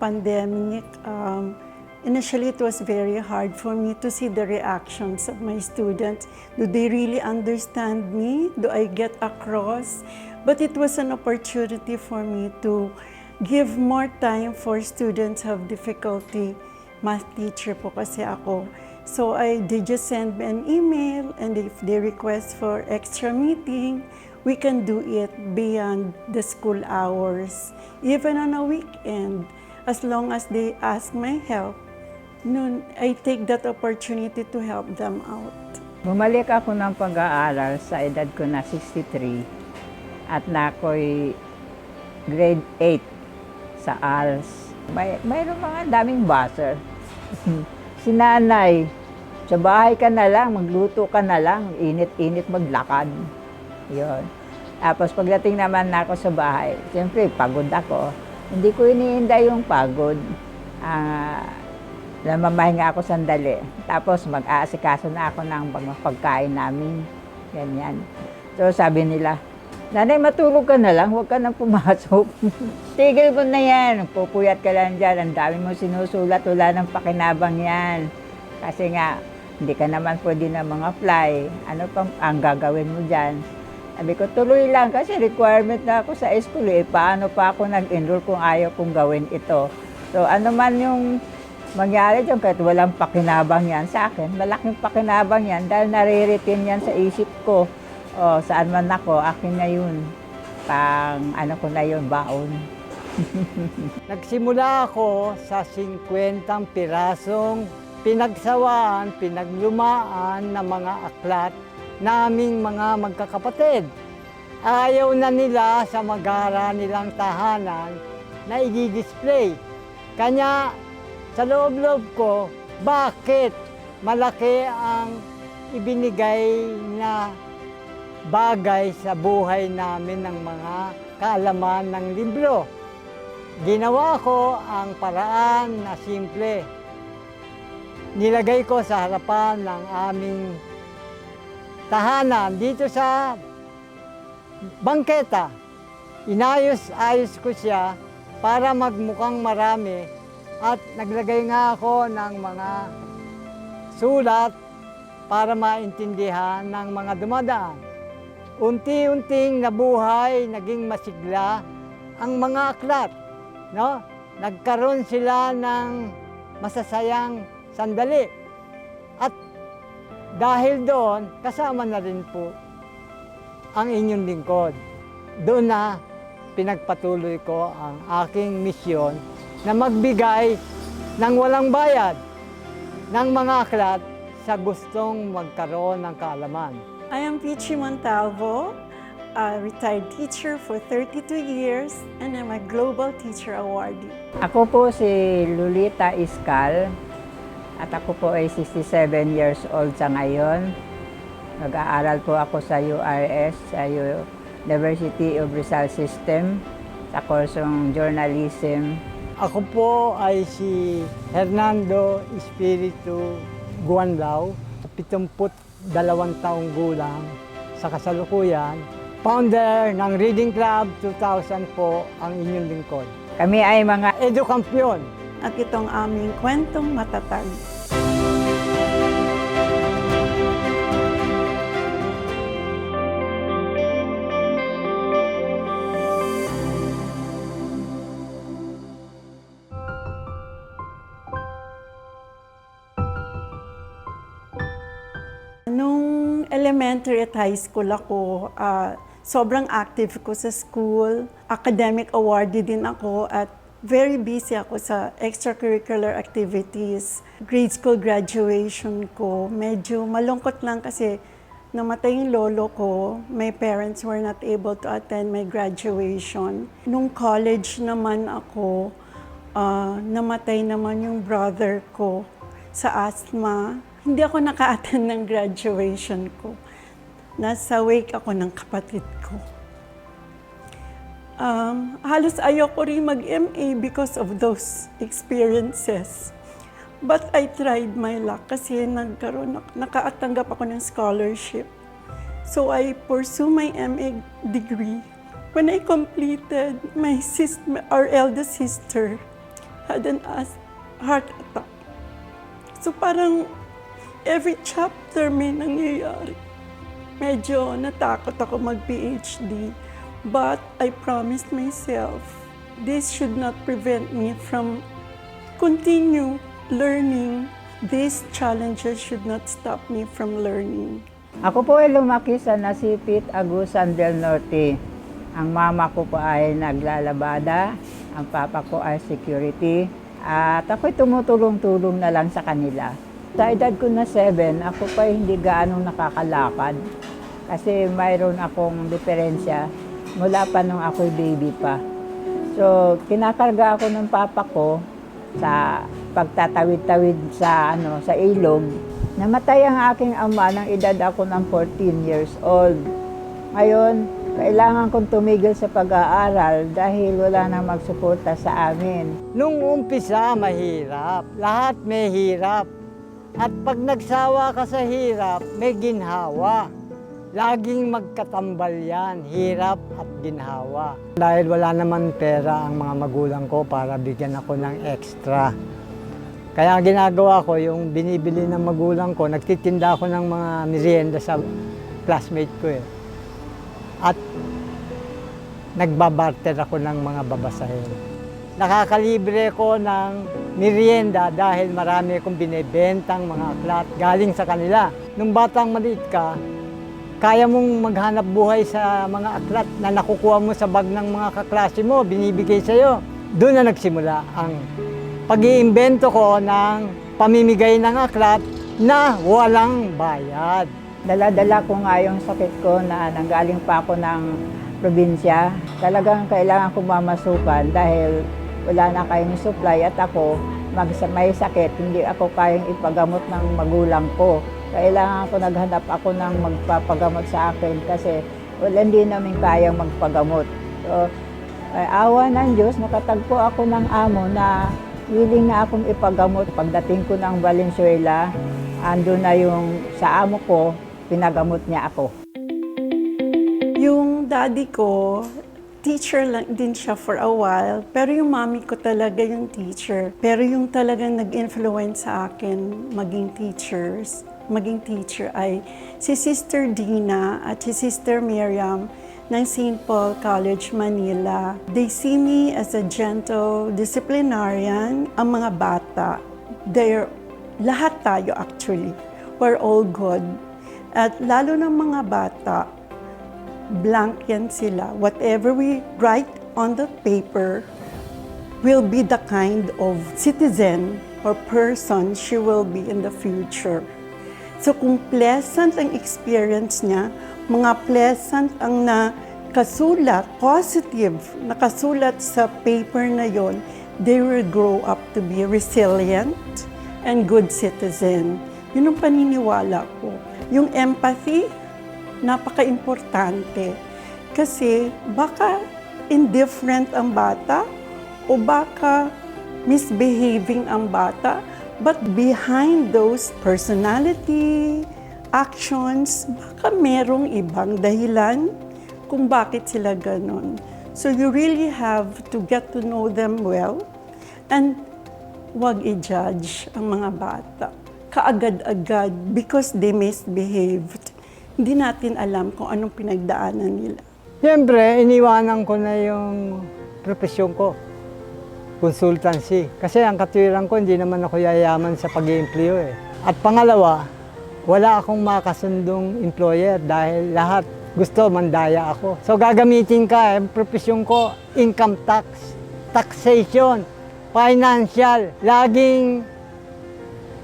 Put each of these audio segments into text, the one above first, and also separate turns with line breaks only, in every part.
pandemic, um, initially it was very hard for me to see the reactions of my students. Do they really understand me? Do I get across? But it was an opportunity for me to give more time for students have difficulty. Math teacher po kasi ako. So I they just send me an email and if they request for extra meeting, we can do it beyond the school hours, even on a weekend, as long as they ask my help. Noon, I take that opportunity to help them out.
Bumalik ako ng pag-aaral sa edad ko na 63 at na ako'y grade 8 sa ALS. May, mayroon mga daming buzzer. si nanay, sa bahay ka na lang, magluto ka na lang, init-init maglakad. Yun. Tapos pagdating naman na ako sa bahay, siyempre pagod ako. Hindi ko iniinda yung pagod. Ah, namamahinga ako sandali. Tapos mag-aasikaso na ako ng pagkain namin. Ganyan. So sabi nila, Nanay, matulog ka na lang, huwag ka nang pumasok. Tigil mo na yan, pupuyat ka lang dyan, ang dami mo sinusulat, wala ng pakinabang yan. Kasi nga, hindi ka naman pwede na mga fly. Ano pang ang gagawin mo dyan? Sabi ko, tuloy lang kasi requirement na ako sa school eh. Paano pa ako nag-enroll kung ayaw kong gawin ito? So ano man yung mangyari dyan, kahit walang pakinabang yan sa akin, malaking pakinabang yan dahil nariritin yan sa isip ko. O, saan man ako, akin na yun. Pang ano ko na yun, baon.
Nagsimula ako sa 50 pirasong pinagsawaan, pinaglumaan ng mga aklat naming mga magkakapatid. Ayaw na nila sa magara nilang tahanan na i-display. Kanya sa loob-loob ko, bakit malaki ang ibinigay na bagay sa buhay namin ng mga kaalaman ng libro. Ginawa ko ang paraan na simple. Nilagay ko sa harapan ng aming tahanan dito sa bangketa. Inayos-ayos ko siya para magmukhang marami at naglagay nga ako ng mga sulat para maintindihan ng mga dumadaan. Unti-unting nabuhay, naging masigla ang mga aklat. No? Nagkaroon sila ng masasayang sandali. Dahil doon, kasama na rin po ang inyong lingkod. Doon na pinagpatuloy ko ang aking misyon na magbigay ng walang bayad ng mga aklat sa gustong magkaroon ng kaalaman.
I am Pichi Montalvo, a retired teacher for 32 years, and I'm a Global Teacher Awardee.
Ako po si Lolita Iskal at ako po ay 67 years old sa ngayon. Nag-aaral po ako sa URS, sa University of Rizal System, sa kursong journalism.
Ako po ay si Hernando Espiritu Guanlao, 72 taong gulang sa kasalukuyan. Founder ng Reading Club 2000 po ang inyong lingkod.
Kami ay mga
Edukampiyon,
At itong aming kwentong matatag. Nung elementary at high school ako, ah, sobrang active ko sa school. Academic awardee din ako at very busy ako sa extracurricular activities. Grade school graduation ko, medyo malungkot lang kasi namatay yung lolo ko. My parents were not able to attend my graduation. Nung college naman ako, ah, namatay naman yung brother ko sa asthma. Hindi ako naka-attend ng graduation ko. Nasa wake ako ng kapatid ko. Um, halos ayoko rin mag-MA because of those experiences. But I tried my luck kasi nagkaroon, ak- nakaatanggap ako ng scholarship. So I pursue my MA degree. When I completed, my sis, our eldest sister had an heart attack. So parang every chapter may nangyayari. Medyo natakot ako mag-PhD. But I promised myself, this should not prevent me from continue learning. These challenges should not stop me from learning.
Ako po ay lumaki sa Nasipit, Agusan del Norte. Ang mama ko po ay naglalabada, ang papa ko ay security, at ako'y tumutulong-tulong na lang sa kanila. Sa edad ko na 7, ako pa hindi gaano nakakalakad. Kasi mayroon akong diferensya mula pa nung ako'y baby pa. So, kinakarga ako ng papa ko sa pagtatawid-tawid sa ano sa ilog. Namatay ang aking ama nang edad ako ng 14 years old. Ngayon, kailangan kong tumigil sa pag-aaral dahil wala na magsuporta sa amin.
Nung umpisa, mahirap. Lahat may hirap. At pag nagsawa ka sa hirap, may ginhawa. Laging magkatambal yan, hirap at ginhawa. Dahil wala naman pera ang mga magulang ko para bigyan ako ng extra. Kaya ginagawa ko, yung binibili ng magulang ko, nagtitinda ako ng mga merienda sa classmate ko eh. At nagbabarter ako ng mga babasahin. Nakakalibre ko ng merienda dahil marami akong binibentang mga aklat galing sa kanila. Nung batang maliit ka, kaya mong maghanap buhay sa mga aklat na nakukuha mo sa bag ng mga kaklase mo, binibigay sa'yo. Doon na nagsimula ang pag-iimbento ko ng pamimigay ng aklat na walang bayad.
Dala-dala ko nga yung sakit ko na nanggaling pa ako ng probinsya. Talagang kailangan ko mamasukan dahil wala na kayong supply at ako mag may sakit, hindi ako kayang ipagamot ng magulang ko. Kailangan ko naghanap ako ng magpapagamot sa akin kasi wala hindi namin kayang magpagamot. So, ay awa ng Diyos, nakatagpo ako ng amo na willing na akong ipagamot. Pagdating ko ng Valenzuela, ando na yung sa amo ko, pinagamot niya ako.
Yung daddy ko, teacher lang din siya for a while, pero yung mommy ko talaga yung teacher. Pero yung talagang nag-influence sa akin maging teachers, maging teacher ay si Sister Dina at si Sister Miriam ng St. Paul College, Manila. They see me as a gentle disciplinarian. Ang mga bata, they're, lahat tayo actually, we're all good. At lalo ng mga bata, blank yan sila. Whatever we write on the paper will be the kind of citizen or person she will be in the future. So kung pleasant ang experience niya, mga pleasant ang nakasulat, positive, nakasulat sa paper na yon, they will grow up to be resilient and good citizen. Yun ang paniniwala ko. Yung empathy, napaka-importante. Kasi baka indifferent ang bata o baka misbehaving ang bata, but behind those personality, actions, baka merong ibang dahilan kung bakit sila ganon. So you really have to get to know them well and wag i-judge ang mga bata kaagad-agad because they misbehaved. Hindi natin alam kung anong pinagdaanan nila.
Siyempre, iniwanan ko na yung profesyon ko, consultancy. Kasi ang katwiran ko, hindi naman ako yayaman sa pag empleo eh. At pangalawa, wala akong makasundong employer dahil lahat gusto mandaya ako. So gagamitin ka, eh, profesyon ko, income tax, taxation, financial, laging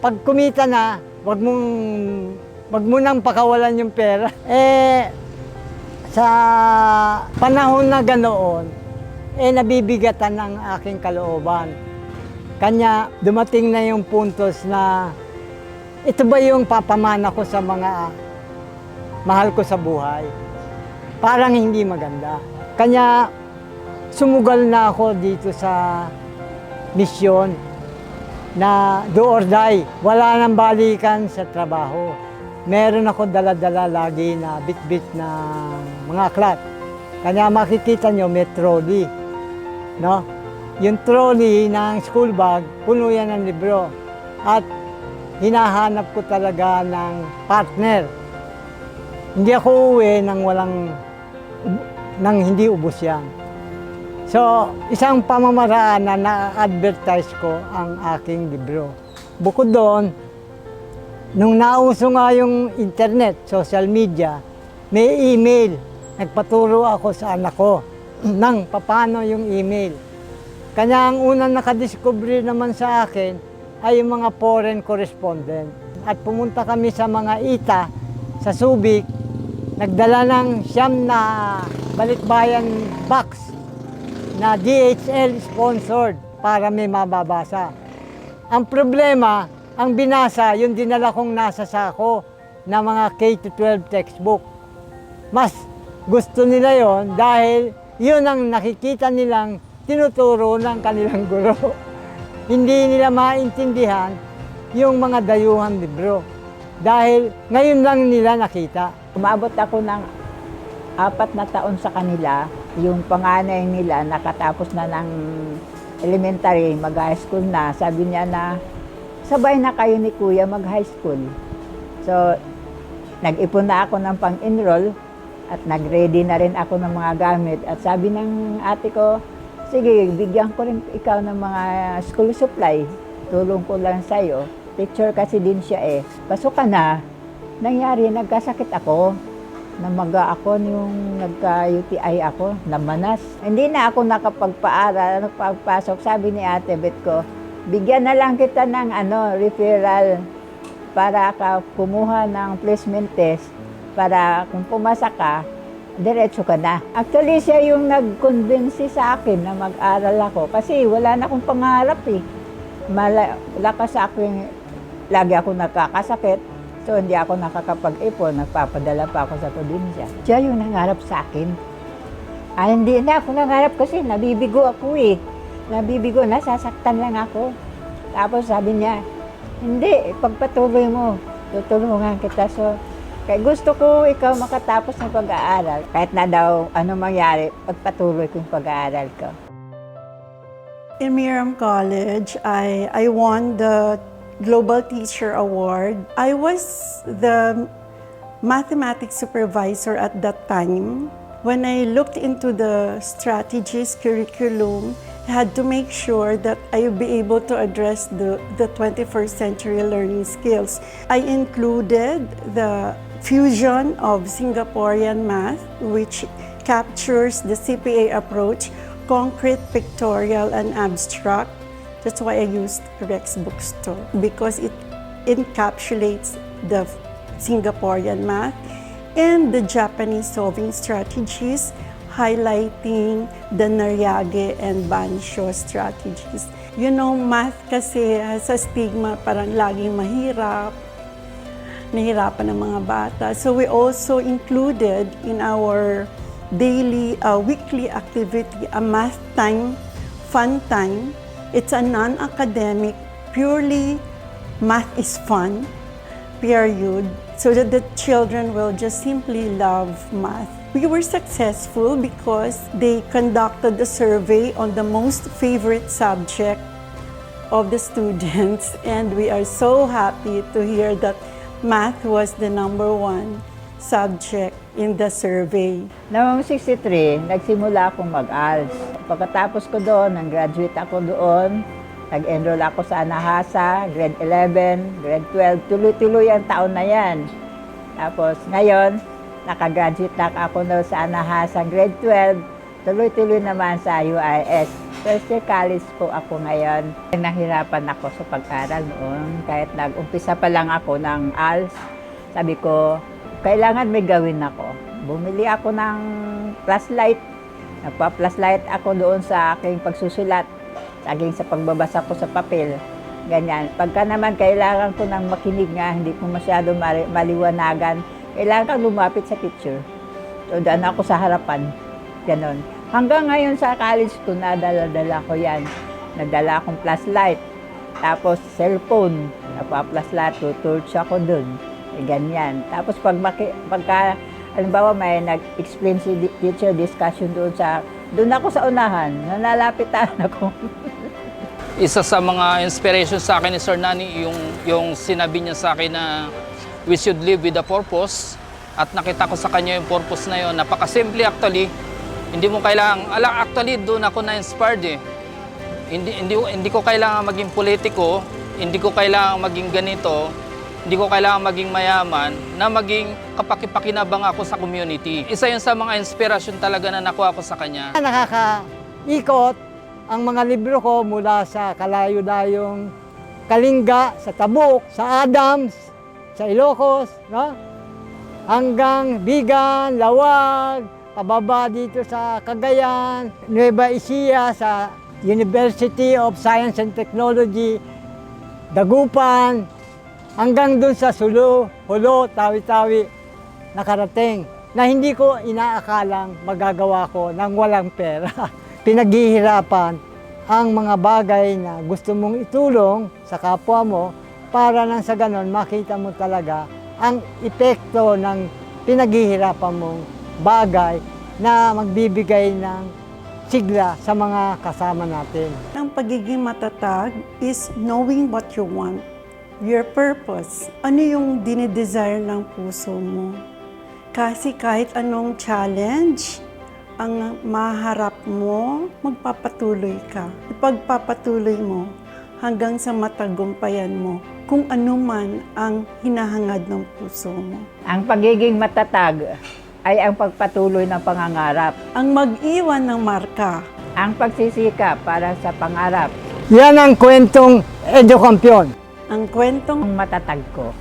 pag kumita na, wag mong wag mo nang pakawalan yung pera. Eh sa panahon na ganoon, eh nabibigatan ng aking kalooban. Kanya dumating na yung puntos na ito ba yung papamana ko sa mga mahal ko sa buhay? Parang hindi maganda. Kanya sumugal na ako dito sa misyon na do or die, wala nang balikan sa trabaho. Meron ako dala-dala lagi na bit-bit na mga aklat. Kanya makikita nyo, may trolley. No? yung trolley ng school bag, puno yan ng libro. At hinahanap ko talaga ng partner. Hindi ako uwi nang walang, nang hindi ubos yan. So, isang pamamaraan na na-advertise ko ang aking libro. Bukod doon, nung nauso nga yung internet, social media, may email. Nagpaturo ako sa anak ko ng paano yung email. Kanya ang unang nakadiscover naman sa akin ay yung mga foreign correspondent. At pumunta kami sa mga ita sa Subic, nagdala ng siyam na balikbayan box na DHL sponsored para may mababasa. Ang problema, ang binasa, yung dinala kong nasa sako na mga K-12 textbook. Mas gusto nila yon dahil yun ang nakikita nilang tinuturo ng kanilang guro. Hindi nila maintindihan yung mga dayuhan libro. Dahil ngayon lang nila nakita.
Umabot ako ng apat na taon sa kanila. Yung panganay nila nakatapos na ng elementary, mag-high school na. Sabi niya na, sabay na kayo ni kuya mag-high school. So, nag-ipon na ako ng pang-enroll at nag-ready na rin ako ng mga gamit. At sabi ng ate ko, sige, bigyan ko rin ikaw ng mga school supply. Tulong ko lang sa'yo. Teacher kasi din siya eh. Pasok ka na. Nangyari, nagkasakit ako. Namaga ako yung nagka-UTI ako, namanas. Hindi na ako nakapagpaaral, nakapagpasok. Sabi ni ate Bet ko, bigyan na lang kita ng ano, referral para ka kumuha ng placement test para kung pumasa ka, diretso ka na. Actually, siya yung nag-convince sa akin na mag-aral ako kasi wala na akong pangarap eh. Mala, lakas sa akin, lagi ako nakakasakit. So, hindi ako nakakapag-ipon, nagpapadala pa ako sa probinsya. Siya yung nangarap sa akin. Ay, hindi na ako nangarap kasi nabibigo ako eh. Nabibigo, nasasaktan lang ako. Tapos sabi niya, hindi, pagpatuloy mo, tutulungan kita. So, kaya gusto ko ikaw makatapos ng pag-aaral. Kahit na daw ano mangyari, pagpatuloy ko yung pag-aaral ko.
In Miriam College, I, I won the Global Teacher Award. I was the mathematics supervisor at that time. When I looked into the strategies curriculum, had to make sure that I would be able to address the, the 21st century learning skills. I included the fusion of Singaporean math, which captures the CPA approach, concrete, pictorial, and abstract. That's why I used Rex Bookstore because it encapsulates the Singaporean math and the Japanese solving strategies, highlighting the Naryage and Bansho strategies. You know, math kasi has a stigma parang laging mahirap, nahirapan ng mga bata. So we also included in our daily, uh, weekly activity, a math time, fun time. It's a non-academic, purely math is fun period so that the children will just simply love math. We were successful because they conducted a survey on the most favorite subject of the students and we are so happy to hear that math was the number one subject in the survey.
Noong 63, nagsimula akong mag-ALS. Pagkatapos ko doon, nang-graduate ako doon, nag-enroll ako sa Anahasa, grade 11, grade 12, tuloy-tuloy ang taon na yan. Tapos ngayon, nakagraduate na ako na sa Anahasa, grade 12, tuloy-tuloy naman sa UIS. First year college po ako ngayon. Nahirapan ako sa pag-aral noon. Kahit nag-umpisa pa lang ako ng ALS, sabi ko, kailangan may gawin ako. Bumili ako ng flashlight. Nagpa-flashlight ako doon sa aking pagsusulat. Saging sa pagbabasa ko sa papel. Ganyan. Pagka naman kailangan ko ng makinig nga, hindi ko masyado mali- maliwanagan, kailangan kang lumapit sa teacher. So, daan ako sa harapan. Ganon. Hanggang ngayon sa college ko, nadala-dala ko yan. Nadala akong flashlight. Tapos, cellphone. Napa-flashlight, tutorch ako dun. E, ganyan. Tapos, pag maki, pagka, halimbawa may nag-explain si teacher discussion doon sa Doon ako sa unahan, nalalapitan ako.
Isa sa mga inspiration sa akin ni Sir Nani, yung, yung sinabi niya sa akin na we should live with a purpose. At nakita ko sa kanya yung purpose na yun. Napakasimple actually. Hindi mo kailangan, ala actually doon ako na-inspired eh. Hindi, hindi, hindi ko kailangan maging politiko, hindi ko kailangan maging ganito, hindi ko kailangan maging mayaman, na maging kapakipakinabang ako sa community. Isa yun sa mga inspirasyon talaga na nakuha ko sa kanya.
Nakakaikot ang mga libro ko mula sa kalayo-dayong Kalinga, sa Tabuk, sa Adams, sa Ilocos, no? hanggang Bigan, Lawag, pababa dito sa Cagayan, Nueva Ecija, sa University of Science and Technology, Dagupan, hanggang dun sa Sulu, Hulo, Tawi-Tawi, nakarating na hindi ko inaakalang magagawa ko ng walang pera. Pinaghihirapan ang mga bagay na gusto mong itulong sa kapwa mo para nang sa ganon makita mo talaga ang epekto ng pinaghihirapan mong bagay na magbibigay ng sigla sa mga kasama natin.
Ang pagiging matatag is knowing what you want, your purpose. Ano yung dinidesire ng puso mo? Kasi kahit anong challenge ang maharap mo, magpapatuloy ka. Ipagpapatuloy mo hanggang sa matagumpayan mo kung ano man ang hinahangad ng puso mo.
Ang pagiging matatag ay ang pagpatuloy ng pangangarap.
Ang mag-iwan ng marka
Ang pagsisikap para sa pangarap
Yan ang kwentong Edo Kampiyon.
ang kwentong
matatag ko.